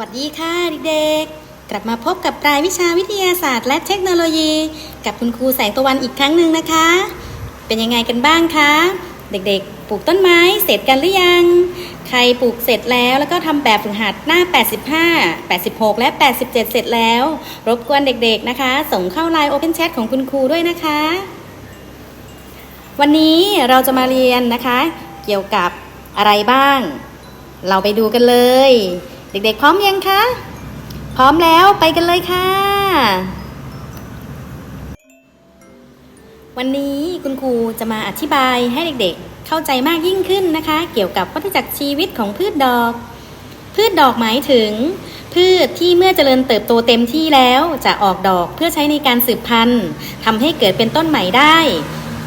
วัสดีค่ะเด็กๆ กลับมาพบกับรายวิชาวิทยาศาสตร์ และเทคโนโลยี กับคุณครูแสงตะวันอีกครั้งหนึ่งนะคะ เป็นยังไงกันบ้างคะ เด็กๆ ปลูกต้นไม้เสร็จกันหรือยัง ใครปลูกเสร็จแล้วแล้วก็ทำแบบฝึกหัดหน้า 85 86 และ 87 เสร็จแล้ว รบกวนเด็กๆนะคะ ส่งเข้าไลน์ Open Chat ของคุณครูด้วยนะคะ วันนี้เราจะมาเรียนนะคะ เกี่ยวกับอะไรบ้าง เราไปดูกันเลย เด็กๆ พร้อมยังคะ พร้อมแล้วไปกันเลยค่ะ วันนี้คุณครูจะมาอธิบายให้เด็กๆ เข้าใจมากยิ่งขึ้นนะคะ เกี่ยวกับวัฏจักรชีวิตของพืชดอก พืชดอกหมายถึง พืชที่เมื่อเจริญเติบโตเต็มที่แล้วจะออกดอกเพื่อใช้ในการสืบพันธุ์ทำให้เกิดเป็นต้นใหม่ได้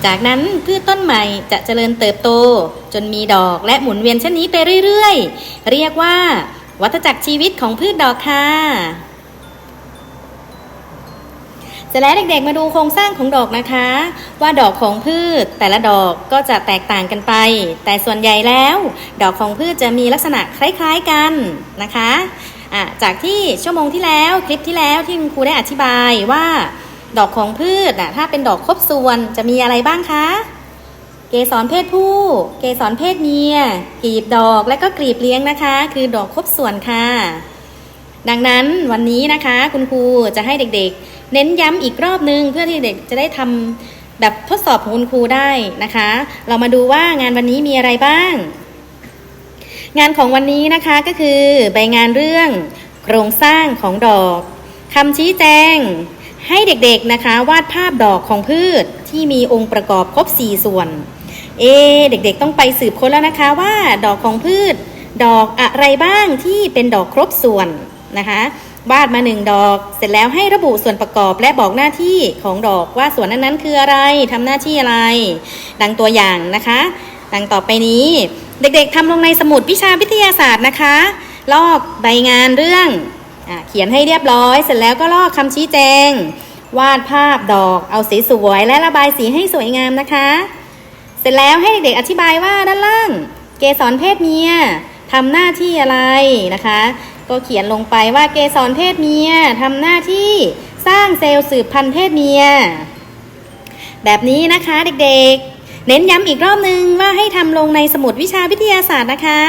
จากนั้นพืชต้นใหม่จะเจริญเติบโต จนมีดอกและหมุนเวียนเช่นนี้ไปเรื่อยๆ เรียกว่า วัฏจักรชีวิตของพืชดอกค่ะเสร็จแล้วเด็กๆมาดูโครงสร้างของดอกนะคะ ว่าดอกของพืชแต่ละดอกก็จะแตกต่างกันไป แต่ส่วนใหญ่แล้ว ดอกของพืชจะมีลักษณะคล้ายๆกันนะคะะจากที่ชั่วโมงที่แล้วคลิปที่แล้วที่ครูได้อธิบายว่า ดอกของพืชถ้าเป็นดอกครบส่วนจะมีอะไรบ้างคะ เกสรเพศผู้ เกสรเพศเมียกลีบดอกและก็กลีบเลี้ยงนะคะ คือดอกครบส่วนค่ะ ดังนั้นวันนี้นะคะคุณครูจะให้เด็กๆ เน้นย้ำอีกรอบนึง เพื่อที่เด็กจะได้ทำแบบทดสอบของคุณครูได้นะคะ เรามาดูว่างานวันนี้มีอะไรบ้าง งานของวันนี้นะคะก็คือใบงานเรื่อง โครงสร้างของดอกคำชี้แจงให้เด็กๆนะคะ วาดภาพดอกของพืชที่มีองค์ประกอบครบ 4 ส่วน เอ เด็กๆต้องไปสืบค้นแล้วนะคะว่าดอกของพืช ดอกอะไรบ้างที่เป็นดอกครบส่วนนะคะวาดมาหนึ่งดอก เสร็จแล้วให้ระบุส่วนประกอบและบอกหน้าที่ของดอกว่าส่วนนั้นๆ คืออะไรทำหน้าที่อะไร ดังตัวอย่างนะคะ ดังต่อไปนี้ เด็กๆทำลงในสมุดวิชาวิทยาศาสตร์นะคะ ลอกใบงานเรื่องอเขียนให้เรียบร้อย เสร็จแล้วก็ลอกคำชี้แจง วาดภาพดอกเอาสีสวยและระบายสีให้สวยงามนะคะ เสร็จแล้วให้เด็กๆอธิบายว่าด้านล่าง เกสรเพศเมียทำหน้าที่อะไรนะคะ ก็เขียนลงไปว่าเกสรเพศเมียทำหน้าที่สร้างเซลล์สืบพันธุ์เพศเมีย แบบนี้นะคะเด็กๆ เน้นย้ำอีกรอบนึงว่าให้ทำลงในสมุดวิชาวิทยาศาสตร์นะคะ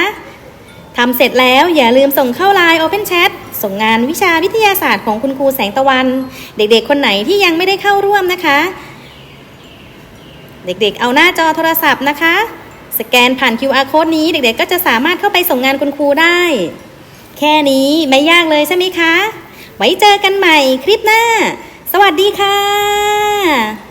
ทำเสร็จแล้วอย่าลืมส่งเข้าไลน์ Open Chat ส่งงานวิชาวิทยาศาสตร์ของคุณครูแสงตะวัน เด็กๆ คนไหนที่ยังไม่ได้เข้าร่วมนะคะ เด็กๆ เอาหน้าจอโทรศัพท์นะคะ สแกนผ่าน QR code นี้เด็กๆ ก็จะสามารถเข้าไปส่งงานคุณครูได้ แค่นี้ไม่ยากเลยใช่ไหมคะ ไว้เจอกันใหม่คลิปหน้า สวัสดีค่ะ